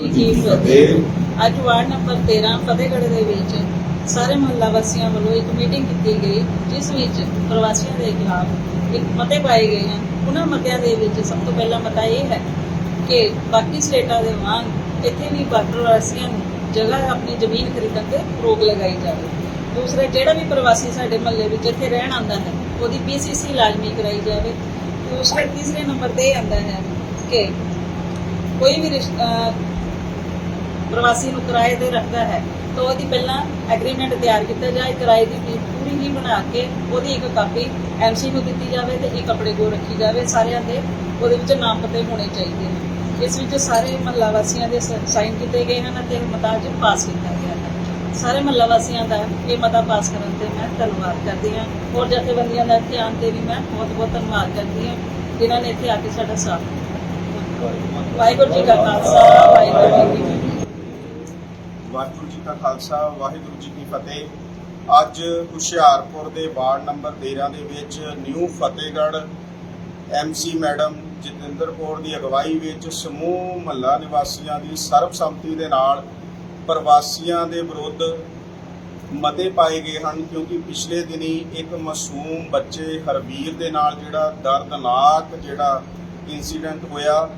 ਜੀ ਫਤਿਹ ਅੱਜ ward number 13 Fatehgarh ਦੇ ਵਿੱਚ ਸਾਰੇ ਮਹੱਲਾ ਵਾਸੀਆਂ ਵੱਲੋਂ ਇੱਕ ਮੀਟਿੰਗ ਕੀਤੀ ਗਈ ਜਿਸ ਵਿੱਚ ਪ੍ਰਵਾਸੀਆਂ ਦੇ ਖਿਲਾਫ ਇੱਕ ਮਤੇ ਪਾਏ ਗਏ ਹਨ। ਉਹਨਾਂ ਮਤਿਆਂ ਦੇ ਵਿੱਚ ਸਭ ਤੋਂ ਪਹਿਲਾ ਮਤਾ ਇਹ ਹੈ ਕਿ ਬਾਕੀ ਸਟੇਟਾਂ ਦੇ ਵਾਂਗ ਇੱਥੇ ਵੀ ਪ੍ਰਵਾਸੀਆਂ ਨੂੰ ਜਗ੍ਹਾ ਆਪਣੀ ਜ਼ਮੀਨ ਖਰੀਦਣ ਤੇ ਰੋਕ ਲਗਾਈ ਜਾਵੇ। ਦੂਸਰਾ ਜਿਹੜਾ ਵੀ ਪ੍ਰਵਾਸੀ ਸਾਡੇ ਮਹੱਲੇ ਵਿੱਚ ਇੱਥੇ ਰਹਿਣ ਆਉਂਦਾ ਹੈ ਉਹਦੀ ਪੀਸੀਸੀ ਲਾਜ਼ਮੀ ਕਰਾਈ ਜਾਵੇ। ਦੂਸਰੇ ਤੀਸਰੇ ਨੰਬਰ ਤੇ ਆਉਂਦਾ ਹੈ ਕਿ ਕੋਈ ਵੀ ਪ੍ਰਵਾਸੀ ਨੂੰ ਕਿਰਾਏ ਤੇ ਰੱਖਦਾ ਹੈ, ਤਾਂ ਉਹਦੀ ਪਹਿਲਾਂ ਐਗਰੀਮੈਂਟ ਤਿਆਰ ਕੀਤਾ ਜਾਏ, ਕਿਰਾਏ ਦੀ ਫੀਸ ਪੂਰੀ ਹੀ ਬਣਾ ਕੇ ਉਹਦੀ ਇੱਕ ਕਾਪੀ ਐਮਸੀ ਨੂੰ ਦਿੱਤੀ ਜਾਵੇ ਤੇ ਇੱਕ ਆਪਣੇ ਕੋਲ ਰੱਖੀ ਜਾਵੇ, ਸਾਰਿਆਂ ਦੇ ਉਹਦੇ ਵਿੱਚ ਨਾਮ ਪਤੇ ਹੋਣੇ ਚਾਹੀਦੇ ਨੇ। ਇਸ ਵਿੱਚ ਸਾਰੇ ਮਹੱਲਾ ਵਾਸੀਆਂ ਦੇ ਸਾਈਨ ਕੀਤੇ ਗਏ ਹਨ ਅਤੇ ਮਤਾ ਅੱਜ ਪਾਸ ਕੀਤਾ ਗਿਆ ਹੈ। ਸਾਰੇ ਮਹੱਲਾ ਵਾਸੀਆਂ ਦਾ ਇਹ ਮਤਾ ਪਾਸ ਕਰਨ ਤੇ ਮੈਂ ਧੰਨਵਾਦ ਕਰਦੀ ਹਾਂ। ਹੋਰ ਜਥੇਬੰਦੀਆਂ ਦਾ ਧਿਆਨ ਤੇ ਵੀ ਮੈਂ ਬਹੁਤ ਬਹੁਤ ਧੰਨਵਾਦ ਕਰਦੀ ਹਾਂ, ਜਿਨ੍ਹਾਂ ਨੇ ਇੱਥੇ ਆ ਕੇ ਸਾਡਾ ਸਾਥ ਵਾਹਿਗੁਰੂ ਜੀ ਕਾ ਖਾਲਸਾ, ਵਾਹਿਗੁਰੂ ਜੀ ਵਾਹਿਗੁਰੂ ਜੀ ਕਾ ਖਾਲਸਾ, ਵਾਹਿਗੁਰੂ ਜੀ ਕੀ ਫਤਿਹ। ਅੱਜ ਹੁਸ਼ਿਆਰਪੁਰ ਦੇ ਵਾਰਡ ਨੰਬਰ 13 ਦੇ ਵਿੱਚ new Fatehgarh MC madam Jatinder Kaur ਦੀ ਅਗਵਾਈ ਵਿੱਚ ਸਮੂਹ ਮਹੱਲਾ ਨਿਵਾਸੀਆਂ ਦੀ ਸਰਬਸੰਮਤੀ ਦੇ ਨਾਲ ਪ੍ਰਵਾਸੀਆਂ ਦੇ ਵਿਰੁੱਧ ਮਤੇ ਪਾਏ ਗਏ ਹਨ, ਕਿਉਂਕਿ ਪਿਛਲੇ ਦਿਨੀ ਇੱਕ ਮਾਸੂਮ ਬੱਚੇ ਹਰਵੀਰ ਦੇ ਨਾਲ ਜਿਹੜਾ ਦਰਦਨਾਕ ਜਿਹੜਾ ਇਨਸੀਡੈਂਟ ਹੋਇਆ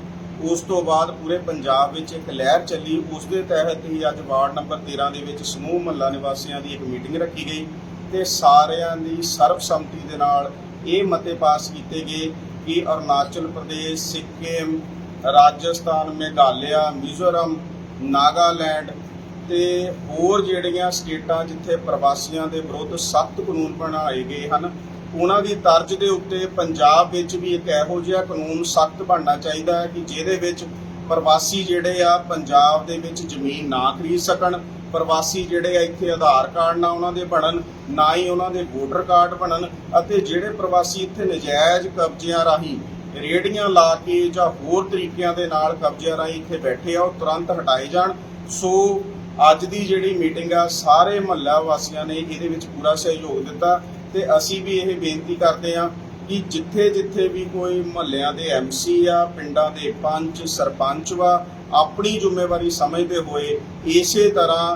ਉਸ ਤੋਂ ਬਾਅਦ ਪੂਰੇ ਪੰਜਾਬ ਵਿੱਚ ਇੱਕ ਲਹਿਰ ਚੱਲੀ। ਉਸ ਦੇ ਤਹਿਤ ਹੀ ਅੱਜ ਵਾਰਡ ਨੰਬਰ 13 ਦੇ ਵਿੱਚ ਸਮੂਹ ਮਹੱਲਾ ਨਿਵਾਸੀਆਂ ਦੀ ਇੱਕ ਮੀਟਿੰਗ ਰੱਖੀ ਗਈ ਤੇ ਸਾਰਿਆਂ ਦੀ ਸਰਬਸੰਮਤੀ ਦੇ ਨਾਲ ਇਹ ਮਤੇ ਪਾਸ ਕੀਤੇ ਗਏ ਕਿ ਅਰੁਣਾਚਲ ਪ੍ਰਦੇਸ਼, ਸਿੱਕਮ, ਰਾਜਸਥਾਨ, ਮੇਘਾਲਿਆ, ਮਿਜ਼ੋਰਮ, ਨਾਗਾਲੈਂਡ ਤੇ ਹੋਰ ਜਿਹੜੀਆਂ ਸਟੇਟਾਂ ਜਿੱਥੇ ਪ੍ਰਵਾਸੀਆਂ ਦੇ ਵਿਰੁੱਧ ਸਖਤ ਕਾਨੂੰਨ ਬਣਾਏ ਗਏ ਹਨ ਉਹਨਾਂ ਦੀ ਤਰਜ਼ ਦੇ ਉੱਤੇ ਪੰਜਾਬ ਵਿੱਚ ਵੀ ਇੱਕ ਇਹੋ ਜਿਹਾ ਕਾਨੂੰਨ ਸਖਤ ਬਣਨਾ ਚਾਹੀਦਾ ਹੈ ਕਿ ਜਿਹਦੇ ਵਿੱਚ ਪ੍ਰਵਾਸੀ ਜਿਹੜੇ ਆ ਪੰਜਾਬ ਦੇ ਵਿੱਚ ਜ਼ਮੀਨ ਨਾ ਖਰੀਦ ਸਕਣ, ਪ੍ਰਵਾਸੀ ਜਿਹੜੇ ਆ ਇੱਥੇ ਆਧਾਰ ਕਾਰਡ ਨਾ ਉਹਨਾਂ ਦੇ ਬਣਨ, ਨਾ ਹੀ ਉਹਨਾਂ ਦੇ ਵੋਟਰ ਕਾਰਡ ਬਣਨ ਅਤੇ ਜਿਹੜੇ ਪ੍ਰਵਾਸੀ ਇੱਥੇ ਨਜਾਇਜ਼ ਕਬਜ਼ਿਆਂ ਰਾਹੀਂ ਰੇੜੀਆਂ ਲਾ ਕੇ ਜਾਂ ਹੋਰ ਤਰੀਕਿਆਂ ਦੇ ਨਾਲ ਕਬਜ਼ਿਆਂ ਰਾਹੀਂ ਇੱਥੇ ਬੈਠੇ ਆ, ਉਹ ਤੁਰੰਤ ਹਟਾਏ ਜਾਣ। ਸੋ ਅੱਜ ਦੀ ਜਿਹੜੀ ਮੀਟਿੰਗ ਆ, ਸਾਰੇ ਮਹੱਲਾ ਵਾਸੀਆਂ ਨੇ ਇਹਦੇ ਵਿੱਚ ਪੂਰਾ ਸਹਿਯੋਗ ਦਿੱਤਾ। ਤੇ ਅਸੀਂ ਵੀ ਇਹ ਬੇਨਤੀ ਕਰਦੇ ਆ ਕਿ ਜਿੱਥੇ ਜਿੱਥੇ ਵੀ ਕੋਈ ਮਹੱਲਿਆਂ ਦੇ ਐਮਸੀ ਆ ਪਿੰਡਾਂ ਦੇ ਪੰਚ ਸਰਪੰਚ ਵਾ ਆਪਣੀ ਜ਼ਿੰਮੇਵਾਰੀ ਸਮਝਦੇ ਹੋਏ ਇਸੇ ਤਰ੍ਹਾਂ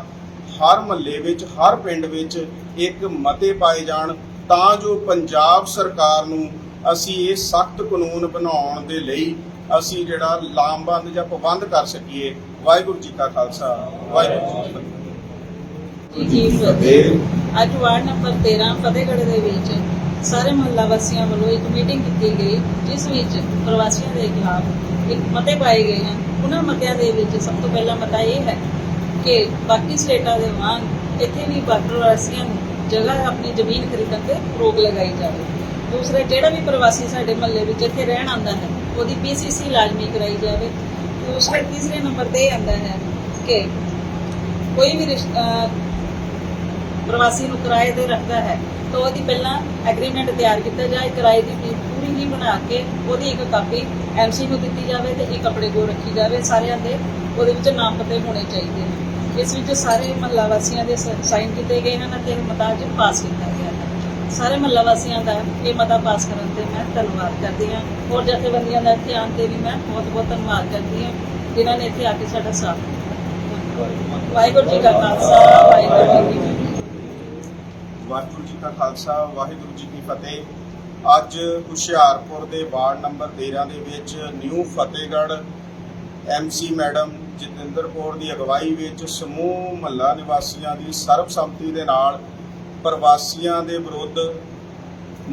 ਹਰ ਮਹੱਲੇ ਵਿੱਚ ਹਰ ਪਿੰਡ ਵਿੱਚ ਇੱਕ ਮਤੇ ਪਾਏ ਜਾਣ ਤਾਂ ਜੋ ਪੰਜਾਬ ਸਰਕਾਰ ਨੂੰ ਅਸੀਂ ਇਹ ਸਖਤ ਕਾਨੂੰਨ ਬਣਾਉਣ ਦੇ ਲਈ ਅਸੀਂ ਜਿਹੜਾ ਲਾਮਬੰਦ ਜਾਂ ਪਾਬੰਦ ਕਰ ਸਕੀਏ। ਵਾਹਿਗੁਰੂ ਜੀ ਕਾ ਖਾਲਸਾ ਵਾਹਿਗੁਰੂ ਜੀ ਕੀ ਫਤਿਹ। ਜੀ ਫਤਿਹ ਅੱਜ ਵਾਰਡ ਨੰਬਰ 13 ਫਤਿਹਗੜ੍ਹ ਦੇ ਵਿੱਚ ਸਾਰੇ ਮਹੱਲਾ ਵਾਸੀਆਂ ਵੱਲੋਂ ਇੱਕ ਮੀਟਿੰਗ ਕੀਤੀ ਗਈ, ਜਿਸ ਵਿੱਚ ਪ੍ਰਵਾਸੀਆਂ ਦੇ ਖਿਲਾਫ ਇੱਕ ਮਤੇ ਪਾਏ ਗਏ ਹਨ। ਉਹਨਾਂ ਮਤਿਆਂ ਦੇ ਵਿੱਚ ਸਭ ਤੋਂ ਪਹਿਲਾ ਮਤਾ ਇਹ ਹੈ ਕਿ ਬਾਕੀ ਸਟੇਟਾਂ ਦੇ ਵਾਂਗ ਇੱਥੇ ਵੀ ਪ੍ਰਵਾਸੀਆਂ ਨੂੰ ਜਗ੍ਹਾ ਆਪਣੀ ਜ਼ਮੀਨ ਖਰੀਦਣ ਤੇ ਰੋਕ ਲਗਾਈ ਜਾਵੇ। ਦੂਸਰਾ, ਜਿਹੜਾ ਵੀ ਪ੍ਰਵਾਸੀ ਸਾਡੇ ਮਹੱਲੇ ਵਿੱਚ ਇੱਥੇ ਰਹਿਣ ਆਉਂਦਾ ਹੈ, ਉਹਦੀ ਪੀਸੀਸੀ ਲਾਜ਼ਮੀ ਕਰਾਈ ਜਾਵੇ। ਦੂਸਰਾ, ਤੀਸਰੇ ਨੰਬਰ ਤੇ ਇਹ ਆਉਂਦਾ ਹੈ ਕਿ ਕੋਈ ਵੀ ਰਿਸ਼- ਪ੍ਰਵਾਸੀ ਨੂੰ ਕਿਰਾਏ ਤੇ ਰੱਖਦਾ ਹੈ, ਤਾਂ ਉਹਦੀ ਪਹਿਲਾਂ ਐਗਰੀਮੈਂਟ ਤਿਆਰ ਕੀਤਾ ਜਾਏ, ਕਿਰਾਏ ਦੀ ਫੀਸ ਪੂਰੀ ਹੀ ਬਣਾ ਕੇ ਉਹਦੀ ਇੱਕ ਕਾਪੀ ਐਮਸੀ ਨੂੰ ਦਿੱਤੀ ਜਾਵੇ ਤੇ ਇੱਕ ਆਪਣੇ ਕੋਲ ਰੱਖੀ ਜਾਵੇ। ਸਾਰਿਆਂ ਦੇ ਉਹਦੇ ਵਿੱਚ ਨਾਮ ਪਤੇ ਹੋਣੇ ਚਾਹੀਦੇ ਨੇ। ਇਸ ਵਿੱਚ ਸਾਰੇ ਮਹੱਲਾ ਵਾਸੀਆਂ ਦੇ ਸਾਈਨ ਕੀਤੇ ਗਏ ਹਨ ਅਤੇ ਮਤਾ ਅੱਜ ਪਾਸ ਕੀਤਾ ਗਿਆ ਹੈ। ਸਾਰੇ ਮਹੱਲਾ ਵਾਸੀਆਂ ਦਾ ਇਹ ਮਤਾ ਪਾਸ ਕਰਨ ਤੇ ਮੈਂ ਧੰਨਵਾਦ ਕਰਦੀ ਹਾਂ। ਹੋਰ ਜਥੇਬੰਦੀਆਂ ਦਾ ਧਿਆਨ ਤੇ ਵੀ ਮੈਂ ਬਹੁਤ ਬਹੁਤ ਧੰਨਵਾਦ ਕਰਦੀ ਹਾਂ, ਜਿਨ੍ਹਾਂ ਨੇ ਇੱਥੇ ਆ ਕੇ ਸਾਡਾ ਸਾਥ ਵਾਹਿਗੁਰੂ ਜੀ ਕਾ ਖਾਲਸਾ, ਵਾਹਿਗੁਰੂ ਜੀ ਕੀ ਵਾਹਿਗੁਰੂ ਜੀ ਕਾ ਖਾਲਸਾ, ਵਾਹਿਗੁਰੂ ਜੀ ਕੀ ਫਤਿਹ। ਅੱਜ ਹੁਸ਼ਿਆਰਪੁਰ ਦੇ ਵਾਰਡ ਨੰਬਰ 13 ਦੇ ਵਿੱਚ new Fatehgarh MC madam Jatinder Kaur ਦੀ ਅਗਵਾਈ ਵਿੱਚ ਸਮੂਹ ਮਹੱਲਾ ਨਿਵਾਸੀਆਂ ਦੀ ਸਰਬਸੰਮਤੀ ਦੇ ਨਾਲ ਪ੍ਰਵਾਸੀਆਂ ਦੇ ਵਿਰੁੱਧ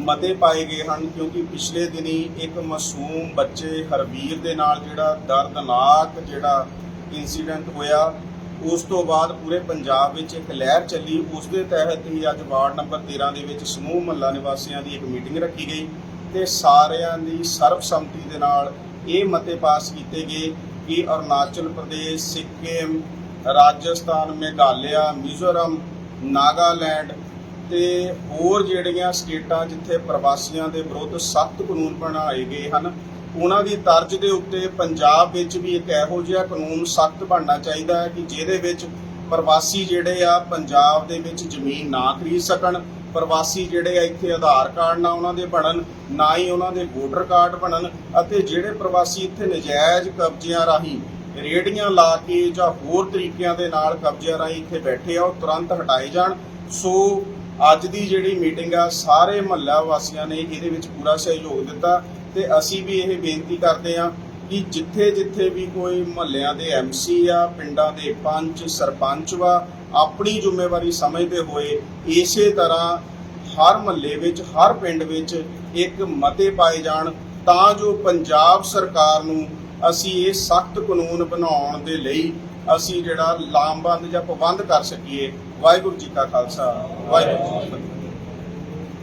ਮਤੇ ਪਾਏ ਗਏ ਹਨ, ਕਿਉਂਕਿ ਪਿਛਲੇ ਦਿਨੀ ਇੱਕ ਮਾਸੂਮ ਬੱਚੇ ਹਰਵੀਰ ਦੇ ਨਾਲ ਜਿਹੜਾ ਦਰਦਨਾਕ ਜਿਹੜਾ ਇਨਸੀਡੈਂਟ ਹੋਇਆ ਉਸ ਤੋਂ ਬਾਅਦ ਪੂਰੇ ਪੰਜਾਬ ਵਿੱਚ ਇੱਕ ਲਹਿਰ ਚੱਲੀ। ਉਸ ਦੇ ਤਹਿਤ ਹੀ ਅੱਜ ਵਾਰਡ ਨੰਬਰ 13 ਦੇ ਵਿੱਚ ਸਮੂਹ ਮਹੱਲਾ ਨਿਵਾਸੀਆਂ ਦੀ ਇੱਕ ਮੀਟਿੰਗ ਰੱਖੀ ਗਈ ਤੇ ਸਾਰਿਆਂ ਦੀ ਸਰਬਸੰਮਤੀ ਦੇ ਨਾਲ ਇਹ ਮਤੇ ਪਾਸ ਕੀਤੇ ਗਏ ਕਿ ਅਰੁਣਾਚਲ ਪ੍ਰਦੇਸ਼, ਸਿੱਕਮ, ਰਾਜਸਥਾਨ, ਮੇਘਾਲਿਆ, ਮਿਜ਼ੋਰਮ, ਨਾਗਾਲੈਂਡ ਤੇ ਹੋਰ ਜਿਹੜੀਆਂ ਸਟੇਟਾਂ ਜਿੱਥੇ ਪ੍ਰਵਾਸੀਆਂ ਦੇ ਵਿਰੁੱਧ ਸਖਤ ਕਾਨੂੰਨ ਬਣਾਏ ਗਏ ਹਨ ਉਹਨਾਂ ਦੀ ਤਰਜ਼ ਦੇ ਉੱਤੇ ਪੰਜਾਬ ਵਿੱਚ ਵੀ ਇੱਕ ਇਹੋ ਜਿਹਾ ਕਾਨੂੰਨ ਸਖਤ ਬਣਨਾ ਚਾਹੀਦਾ ਹੈ ਕਿ ਜਿਹਦੇ ਵਿੱਚ ਪ੍ਰਵਾਸੀ ਜਿਹੜੇ ਆ ਪੰਜਾਬ ਦੇ ਵਿੱਚ ਜ਼ਮੀਨ ਨਾ ਖਰੀਦ ਸਕਣ, ਪ੍ਰਵਾਸੀ ਜਿਹੜੇ ਆ ਇੱਥੇ ਆਧਾਰ ਕਾਰਡ ਨਾ ਉਹਨਾਂ ਦੇ ਬਣਨ, ਨਾ ਹੀ ਉਹਨਾਂ ਦੇ ਵੋਟਰ ਕਾਰਡ ਬਣਨ ਅਤੇ ਜਿਹੜੇ ਪ੍ਰਵਾਸੀ ਇੱਥੇ ਨਜਾਇਜ਼ ਕਬਜ਼ਿਆਂ ਰਾਹੀਂ ਰੇੜੀਆਂ ਲਾ ਕੇ ਜਾਂ ਹੋਰ ਤਰੀਕਿਆਂ ਦੇ ਨਾਲ ਕਬਜ਼ਿਆਂ ਰਾਹੀਂ ਇੱਥੇ ਬੈਠੇ ਆ, ਉਹ ਤੁਰੰਤ ਹਟਾਏ ਜਾਣ। ਸੋ ਅੱਜ ਦੀ ਜਿਹੜੀ ਮੀਟਿੰਗ ਆ, ਸਾਰੇ ਮਹੱਲਾ ਵਾਸੀਆਂ ਨੇ ਇਹਦੇ ਵਿੱਚ ਪੂਰਾ ਸਹਿਯੋਗ ਦਿੱਤਾ। ਤੇ ਅਸੀਂ ਵੀ ਇਹ ਬੇਨਤੀ ਕਰਦੇ ਆ ਕਿ ਜਿੱਥੇ ਜਿੱਥੇ ਵੀ ਕੋਈ ਮਹੱਲਿਆਂ ਦੇ ਐਮਸੀ ਆ, ਪਿੰਡਾਂ ਦੇ ਪੰਚ, ਸਰਪੰਚ ਵਾ, ਆਪਣੀ ਜ਼ਿੰਮੇਵਾਰੀ ਸਮਝਦੇ ਹੋਏ ਇਸੇ ਤਰ੍ਹਾਂ ਹਰ ਮਹੱਲੇ ਵਿੱਚ, ਹਰ ਪਿੰਡ ਵਿੱਚ ਇੱਕ ਮਤੇ ਪਾਏ ਜਾਣ ਤਾਂ ਜੋ ਪੰਜਾਬ ਸਰਕਾਰ ਨੂੰ ਅਸੀਂ ਇਹ ਸਖਤ ਕਾਨੂੰਨ ਬਣਾਉਣ ਦੇ ਲਈ ਅਸੀਂ ਜਿਹੜਾ ਲਾਮਬੰਦ ਜਾਂ ਪਾਬੰਦ ਕਰ ਸਕੀਏ। ਵਾਹਿਗੁਰੂ ਜੀ ਕਾ ਖਾਲਸਾ, ਵਾਹਿਗੁਰੂ ਜੀ ਕੀ ਫਤਿਹ।